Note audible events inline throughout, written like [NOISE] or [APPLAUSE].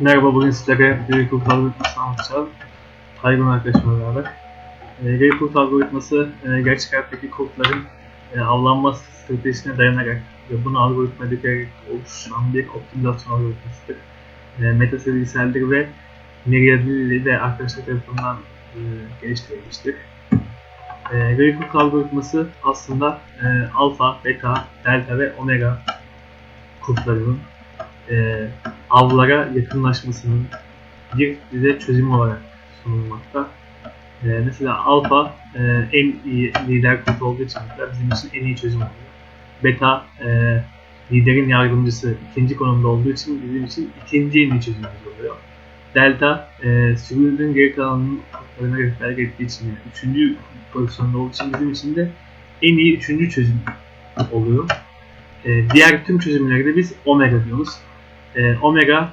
Merhaba, bugün sizlere Greyfurt algoritmasını anlatacağız. Taygun arkadaşımla beraber. E, Greyfurt algoritması e, gerçek hayattaki kodların e, avlanma stratejisine dayanarak ve bunu algoritma edilerek oluşan bir optimizasyon algoritmasıdır. E, metaserilseldir ve Miriadil de arkadaşlar tarafından e, geliştirilmiştir. E, Greyfurt algoritması aslında e, alfa, beta, delta ve omega kurtlarının e, avlara yakınlaşmasının bir bize çözüm olarak sunulmakta. E, mesela alfa e, en iyi lider kurt olduğu için bizim için en iyi çözüm oluyor. Beta e, liderin yardımcısı ikinci konumda olduğu için bizim için ikinci en iyi çözümümüz oluyor. Delta e, sürünün geri kalanının kurtlarına rehberlik ettiği için yani üçüncü pozisyonda olduğu için bizim için de en iyi üçüncü çözüm oluyor. E, diğer tüm çözümleri de biz omega diyoruz. E, omega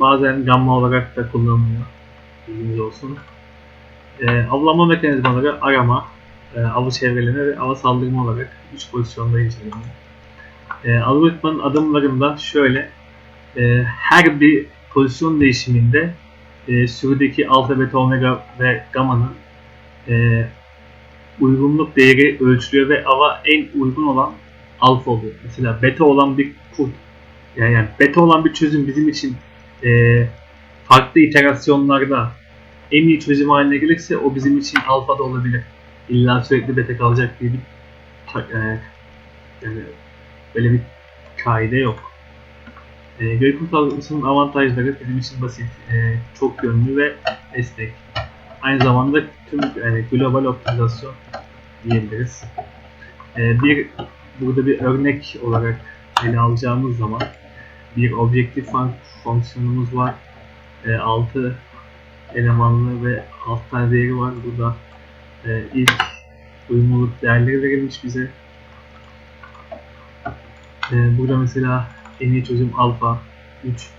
bazen gamma olarak da kullanılıyor. Bilginiz olsun. E, avlanma mekanizmaları arama, e, avı çevreleme ve ava saldırma olarak 3 pozisyonda inceleniyor. E, algoritmanın adımlarında şöyle e, her bir pozisyon değişiminde e, sürüdeki alfa, beta, omega ve gamma'nın e, uygunluk değeri ölçülüyor ve ava en uygun olan alfa oluyor. Mesela beta olan bir kurt yani, yani beta olan bir çözüm bizim için e, farklı iterasyonlarda en iyi çözüm haline gelirse o bizim için alfa da olabilir. İlla sürekli beta kalacak diye bir e, yani böyle bir kaide yok. E, Greyfurt algoritmasının avantajları bizim için basit, e, çok yönlü ve esnek. Aynı zamanda tüm yani global optimizasyon diyebiliriz. E, bir burada bir örnek olarak ele alacağımız zaman bir objektif fun- fonksiyonumuz var. E, 6 elemanlı ve 6 tane değeri var. Burada e, ilk uyumluluk değerleri verilmiş bize. E, burada mesela en iyi çözüm alfa 3,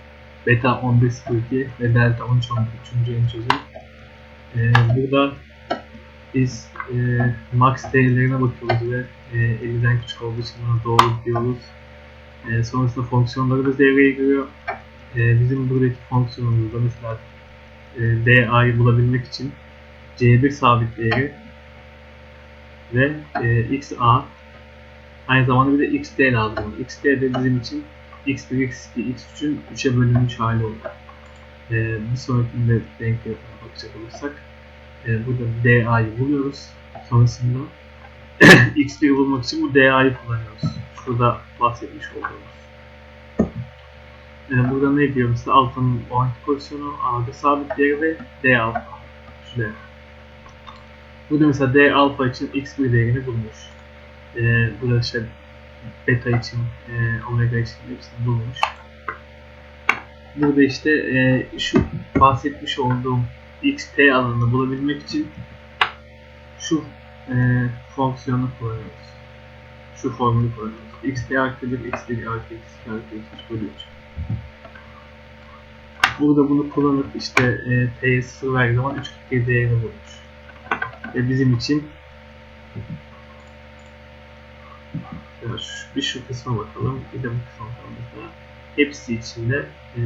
beta 11.02 ve delta 13.11 üçüncü en çözüm. E, burada biz e, max değerlerine bakıyoruz ve e, 50'den küçük olduğu için doğru diyoruz. E, sonrasında fonksiyonlarımız devreye giriyor. E, bizim buradaki fonksiyonumuzda mesela e, DA'yı bulabilmek için C1 sabit değeri ve e, XA aynı zamanda bir de XD lazım. XD de bizim için X1, X2, X3'ün 3'e bölünmüş hali oluyor. E, bir sonrakinde denk bakacak olursak e, burada DA'yı buluyoruz. Sonrasında [CLEARS THROAT] X1'i bulmak için bu DA'yı kullanıyoruz. Şurada bahsetmiş olduğumuz. Yani burada ne diyor mesela alfanın o anki pozisyonu A'da sabit değeri ve D alfa. Şurada. Burada mesela D alfa için X1 değerini bulmuş. Ee, burada işte beta için, e, omega için hepsini bulmuş. Burada işte e, şu bahsetmiş olduğum xt alanını bulabilmek için şu e, fonksiyonu kullanıyoruz. Şu formülü kullanıyoruz. Xt artı 1, x1 artı x2 artı x3 bölü 3. Burada bunu kullanıp işte e, t'ye 0 verdiği zaman 3.47 değerini bulmuş. Ve bizim için ya şu, bir şu kısma bakalım, bir de bu kısma bakalım mesela. Hepsi içinde e,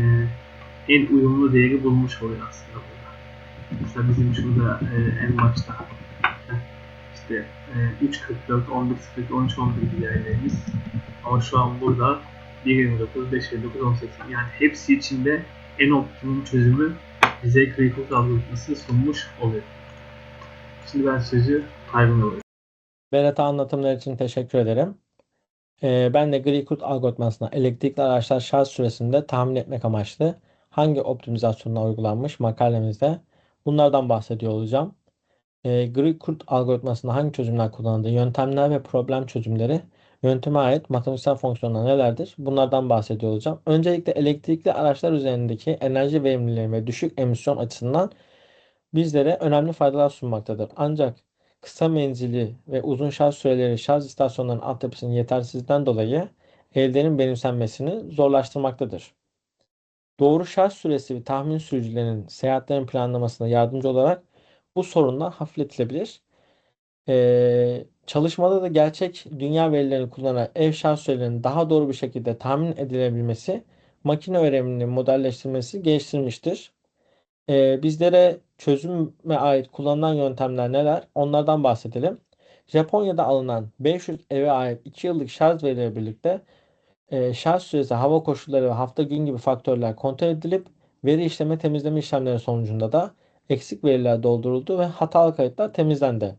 en uyumlu değeri bulmuş oluyor aslında burada. Mesela bizim şurada e, en başta işte e, 3.44, 11.02, 13.11 değerlerimiz. Ama şu an burada 1.29, 5.59, 18. Yani hepsi içinde en optimum çözümü bize Greyfurt algoritması sunmuş oluyor. Şimdi ben sözü Taygun'a bırakıyorum. Berat anlatımlar için teşekkür ederim. Ee, ben de Greenwood algoritmasına elektrikli araçlar şarj süresinde tahmin etmek amaçlı hangi optimizasyonlar uygulanmış makalemizde bunlardan bahsediyor olacağım. Ee, Greenwood algoritmasında hangi çözümler kullanıldığı, yöntemler ve problem çözümleri, yönteme ait matematiksel fonksiyonlar nelerdir? Bunlardan bahsediyor olacağım. Öncelikle elektrikli araçlar üzerindeki enerji verimliliği ve düşük emisyon açısından bizlere önemli faydalar sunmaktadır. Ancak kısa menzili ve uzun şarj süreleri şarj istasyonlarının altyapısının yetersizliğinden dolayı ellerin benimsenmesini zorlaştırmaktadır. Doğru şarj süresi ve tahmin sürücülerinin seyahatlerin planlamasına yardımcı olarak bu sorunlar hafifletilebilir. Ee, çalışmada da gerçek dünya verilerini kullanarak ev şarj sürelerinin daha doğru bir şekilde tahmin edilebilmesi makine öğreniminin modelleştirmesi geliştirmiştir. Ee, bizlere çözüme ait kullanılan yöntemler neler? Onlardan bahsedelim. Japonya'da alınan 500 eve ait 2 yıllık şarj verileri birlikte e, şarj süresi, hava koşulları ve hafta gün gibi faktörler kontrol edilip veri işleme temizleme işlemleri sonucunda da eksik veriler dolduruldu ve hatalı kayıtlar temizlendi.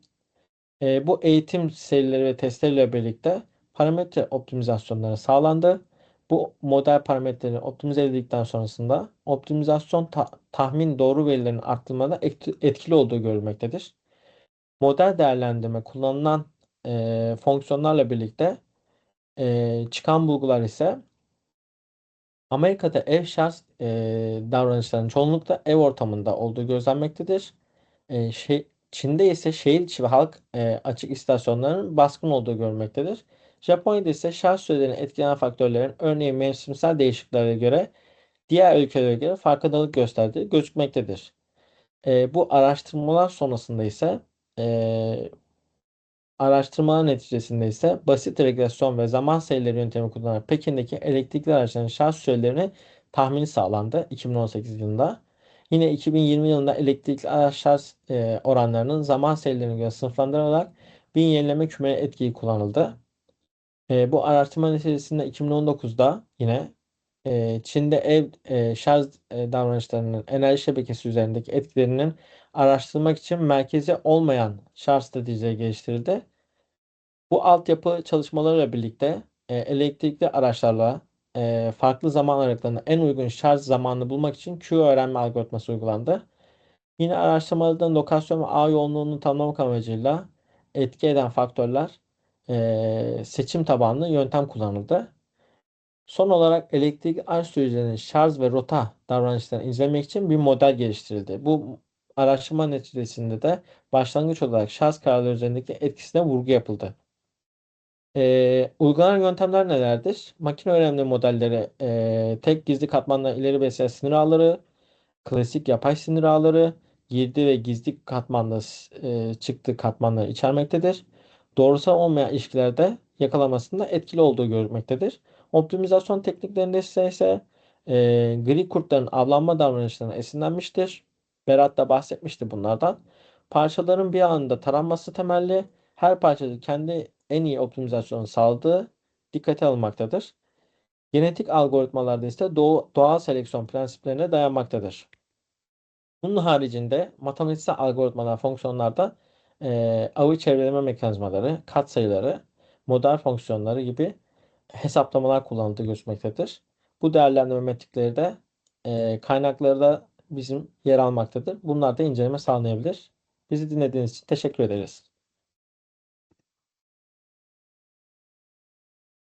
E, bu eğitim serileri ve testleriyle birlikte parametre optimizasyonları sağlandı. Bu model parametreleri optimize edildikten sonrasında optimizasyon ta- tahmin doğru verilerin arttırmada et- etkili olduğu görülmektedir. Model değerlendirme kullanılan e, fonksiyonlarla birlikte e, çıkan bulgular ise Amerika'da ev şarj e, davranışlarının çoğunlukla ev ortamında olduğu gözlenmektedir. E, şey, Çin'de ise şehir içi ve halk e, açık istasyonlarının baskın olduğu görülmektedir. Japonya'da ise şarj sürelerini etkileyen faktörlerin örneğin mevsimsel değişikliklere göre diğer ülkelere göre farkındalık gösterdiği gözükmektedir. E, bu araştırmalar sonrasında ise e, araştırmalar neticesinde ise basit regresyon ve zaman sayıları yöntemi kullanarak Pekin'deki elektrikli araçların şarj sürelerini tahmini sağlandı 2018 yılında. Yine 2020 yılında elektrikli araç şarj e, oranlarının zaman serilerine göre sınıflandırılarak bin yenileme küme etkiyi kullanıldı. E, bu araştırma neticesinde 2019'da yine e, Çin'de ev e, şarj e, davranışlarının enerji şebekesi üzerindeki etkilerinin araştırmak için merkezi olmayan şarj stratejileri geliştirildi. Bu altyapı çalışmalarıyla birlikte e, elektrikli araçlarla e, farklı zaman aralıklarında en uygun şarj zamanını bulmak için Q öğrenme algoritması uygulandı. Yine araştırmalarda lokasyon ve ağ yoğunluğunu tanımlamak amacıyla etki eden faktörler e, seçim tabanlı yöntem kullanıldı. Son olarak elektrik araç sürücülerinin şarj ve rota davranışlarını izlemek için bir model geliştirildi. Bu araştırma neticesinde de başlangıç olarak şarj kararları üzerindeki etkisine vurgu yapıldı. Ee, uygulanan yöntemler nelerdir? Makine öğrenme modelleri e, tek gizli katmanla ileri besleyen sinir ağları, klasik yapay sinir ağları, girdi ve gizli katmanlı e, çıktı katmanları içermektedir. Doğrusal olmayan ilişkilerde yakalamasında etkili olduğu görülmektedir. Optimizasyon tekniklerinde ise e, gri kurtların avlanma davranışlarına esinlenmiştir. Berat da bahsetmişti bunlardan. Parçaların bir anda taranması temelli her parçada kendi en iyi optimizasyonu sağladığı dikkate alınmaktadır. Genetik algoritmalarda ise doğu, doğal seleksiyon prensiplerine dayanmaktadır. Bunun haricinde matematiksel algoritmalar fonksiyonlarda e, avı çevreleme mekanizmaları, katsayıları, model fonksiyonları gibi hesaplamalar kullanıldığı gözükmektedir. Bu değerlendirme metrikleri de e, kaynakları da bizim yer almaktadır. Bunlar da inceleme sağlayabilir. Bizi dinlediğiniz için teşekkür ederiz.